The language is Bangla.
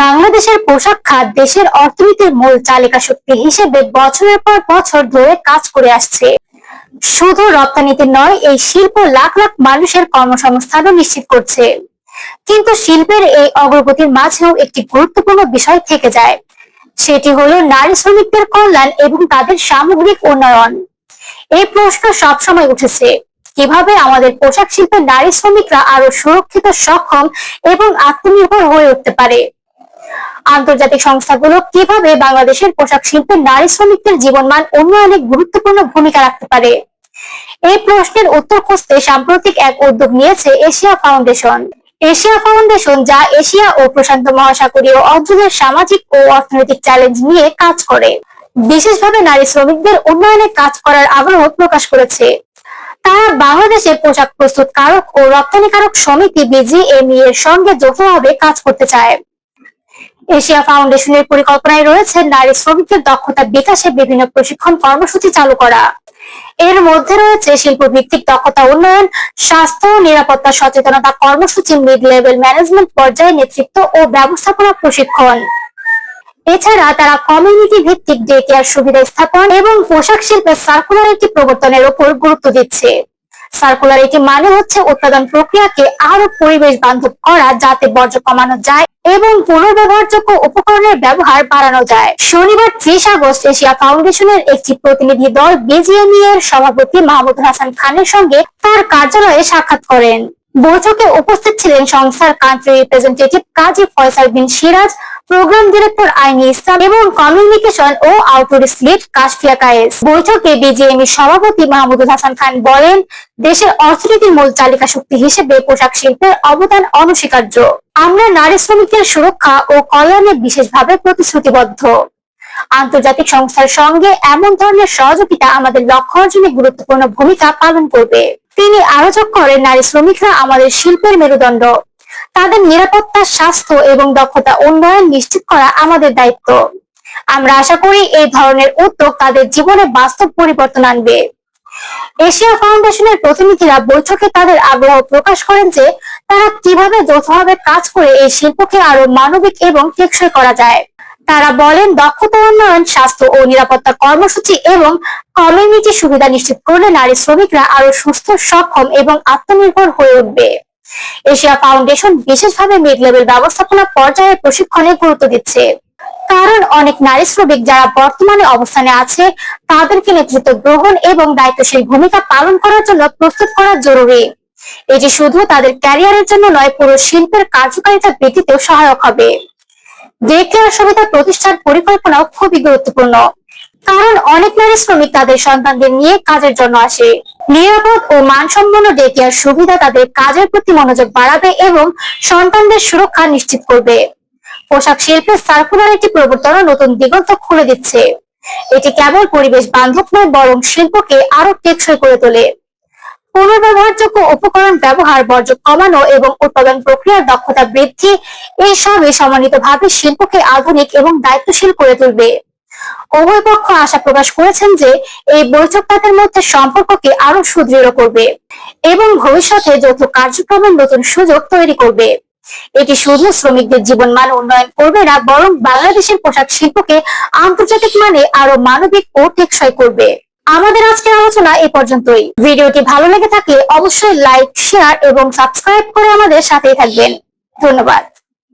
বাংলাদেশের পোশাক খাত দেশের অর্থনীতির মূল চালিকা শক্তি হিসেবে বছরের পর বছর ধরে কাজ করে আসছে। শুধু রপ্তানিতে নয়, এই শিল্প লাখ লাখ মানুষের কর্মসংস্থানও নিশ্চিত করছে। কিন্তু শিল্পের এই অগ্রগতির মাঝেও একটি গুরুত্বপূর্ণ বিষয় থেকে যায়। সেটি হলো নারী শ্রমিকদের কল্যাণ এবং তাদের সামগ্রিক উন্নয়ন। এই প্রশ্ন সবসময় উঠেছে, কীভাবে আমাদের পোশাক শিল্পের নারী শ্রমিকরা আরও সুরক্ষিত, সক্ষম এবং আত্মনির্ভর হয়ে উঠতে পারে? আন্তর্জাতিক সংস্থাগুলো কীভাবে বাংলাদেশের পোশাক শিল্পের নারী শ্রমিকদের জীবনমান উন্নয়নে গুরুত্বপূর্ণ ভূমিকা রাখতে পারে? এই প্রশ্নের উত্তর খুঁজতে সাম্প্রতিক এক উদ্যোগ নিয়েছে এশিয়া ফাউন্ডেশন। এশিয়া ফাউন্ডেশন যা এশিয়া ও প্রশান্ত মহাসাগরীয় অঞ্চলের সামাজিক ও অর্থনৈতিক চ্যালেঞ্জ নিয়ে কাজ করে। বিশেষভাবে নারী শ্রমিকদের উন্নয়নে কাজ করার আগ্রহ প্রকাশ করেছে। তারা বাংলাদেশের পোশাক প্রস্তুতকারক ও রপ্তানিকারক সমিতি বিজিএমই এর সঙ্গে যৌথভাবে কাজ করতে চায়। এশিয়া ফাউন্ডেশনের পরিকল্পনায় রয়েছে নারী শ্রমিকদের দক্ষতা বিকাশে বিভিন্ন প্রশিক্ষণ কর্মসূচি চালু করা। এর মধ্যে রয়েছে শিল্প ভিত্তিক দক্ষতা উন্নয়ন, স্বাস্থ্য ও নিরাপত্তা সচেতনতা কর্মসূচি মিড লেভেল ম্যানেজমেন্ট পর্যায়ে নেতৃত্ব ও ব্যবস্থাপনা প্রশিক্ষণ। এছাড়া তারা কমিউনিটি ভিত্তিক ডে কেয়ার সুবিধা স্থাপন এবং পোশাক শিল্পের সার্কুলারিটি প্রবর্তনের উপর গুরুত্ব দিচ্ছে। সার্কুলারিটি মানে হচ্ছে উৎপাদন প্রক্রিয়াকে আরও পরিবেশ বান্ধব করা যাতে বর্জ্য কমানো যায় এবং পুনর্ব্যবহারযোগ্য উপকরণের ব্যবহার বাড়ানো যায়। শনিবার ত্রিশ আগস্ট এশিয়া ফাউন্ডেশনের একটি প্রতিনিধি দল বিজিএমই এর সভাপতি মাহমুদ হাসান খানের সঙ্গে তার কার্যালয়ে সাক্ষাৎ করেন। বৈঠকে উপস্থিত ছিলেন সংস্থার country representative Kazi Faisal bin Siraj programme director Aini Islam এবং কমিউনিকেশন ও আউটরিচ লিড কাশফিয়া কায়েস। বৈঠকে বিজিএমই সভাপতি মাহমুদুল হাসান খান বলেন, দেশের অর্থনীতির মূল চালিকা শক্তি হিসেবে পোশাক শিল্পের অবদান অনস্বীকার্য। আমরা নারী শ্রমিকদের সুরক্ষা ও কল্যাণে বিশেষভাবে প্রতিশ্রুতিবদ্ধ। আন্তর্জাতিক সংস্থার সঙ্গে এমন ধরনের সহযোগিতা আমাদের লক্ষ্য অর্জনে গুরুত্বপূর্ণ ভূমিকা পালন করবে। তিনি আরও করেন, নারী শ্রমিকরা আমাদের শিল্পের মেরুদণ্ড। তাদের নিরাপত্তা, স্বাস্থ্য এবং দক্ষতা উন্নয়ন নিশ্চিত করা আমাদের দায়িত্ব। আমরা আশা করি এই ধরনের উদ্যোগ তাদের জীবনে বাস্তব পরিবর্তন আনবে। এশিয়া ফাউন্ডেশনের প্রতিনিধিরা বৈঠকে তাদের আগ্রহ প্রকাশ করেন যে তারা কীভাবে যৌথভাবে কাজ করে এই শিল্পকে আরও মানবিক এবং টেকসই করা যায়। তারা বলেন, দক্ষতা, উন্নয়ন, স্বাস্থ্য ও নিরাপত্তা কর্মসূচি এবং কমিউনিটি সুবিধা নিশ্চিত করলে নারী শ্রমিকরা আরও সুস্থ, সক্ষম এবং আত্মনির্ভর হয়ে উঠবে। এশিয়া ফাউন্ডেশন বিশেষভাবে মিড লেভেল ব্যবস্থাপনা পর্যায়ে প্রশিক্ষণে গুরুত্ব দিচ্ছে। কারণ অনেক নারী শ্রমিক যারা বর্তমানে অবস্থানে আছে, তাদেরকে নেতৃত্ব গ্রহণ এবং দায়িত্বশীল ভূমিকা পালন করার জন্য প্রস্তুত করা জরুরি। এটি শুধু তাদের ক্যারিয়ারের জন্য নয়, পুরো শিল্পের কার্যকারিতা বৃদ্ধিতেও সহায়ক হবে। ডে কেয়ার সুবিধা প্রতিষ্ঠার পরিকল্পনাও খুবই গুরুত্বপূর্ণ। কারণ অনেক নারী শ্রমিক তাদের সন্তানদের নিয়ে কাজের জন্য আসে। নিরাপদ ও মানসম্পন্ন ডে কেয়ার সুবিধা তাদের কাজের প্রতি মনোযোগ বাড়াবে এবং সন্তানদের সুরক্ষা নিশ্চিত করবে। পোশাক শিল্পের সার্কুলারিটি প্রবর্তন নতুন দিগন্ত খুলে দিচ্ছে। এটি কেবল পরিবেশ বান্ধব নয়, বরং শিল্পকে আরও টেকসই করে তোলে। পুনর্ব্যবহারযোগ্য উপকরণ ব্যবহার, বর্জ্য কমানো এবং উৎপাদন প্রক্রিয়ার দক্ষতা বৃদ্ধি এই সবই সমন্বিতভাবে শিল্পকে আধুনিক এবং দায়িত্বশীল করে তুলবে। উভয় পক্ষ আশা প্রকাশ করেছেন যে এই বৈঠক তাদের মধ্যে সম্পর্ককে আরও সুদৃঢ় করবে এবং ভবিষ্যতে যৌথ কার্যক্রমের নতুন সুযোগ তৈরি করবে। এটি শুধু শ্রমিকদের জীবনমান উন্নয়ন করবে না, বরং বাংলাদেশের পোশাক শিল্পকে আন্তর্জাতিক মানে আরও মানবিক ও টেকসই করবে। আমাদের আজকের আলোচনা এ পর্যন্তই। ভিডিওটি ভালো লেগে থাকলে অবশ্যই লাইক, শেয়ার এবং সাবস্ক্রাইব করে আমাদের সাথেই থাকবেন। ধন্যবাদ।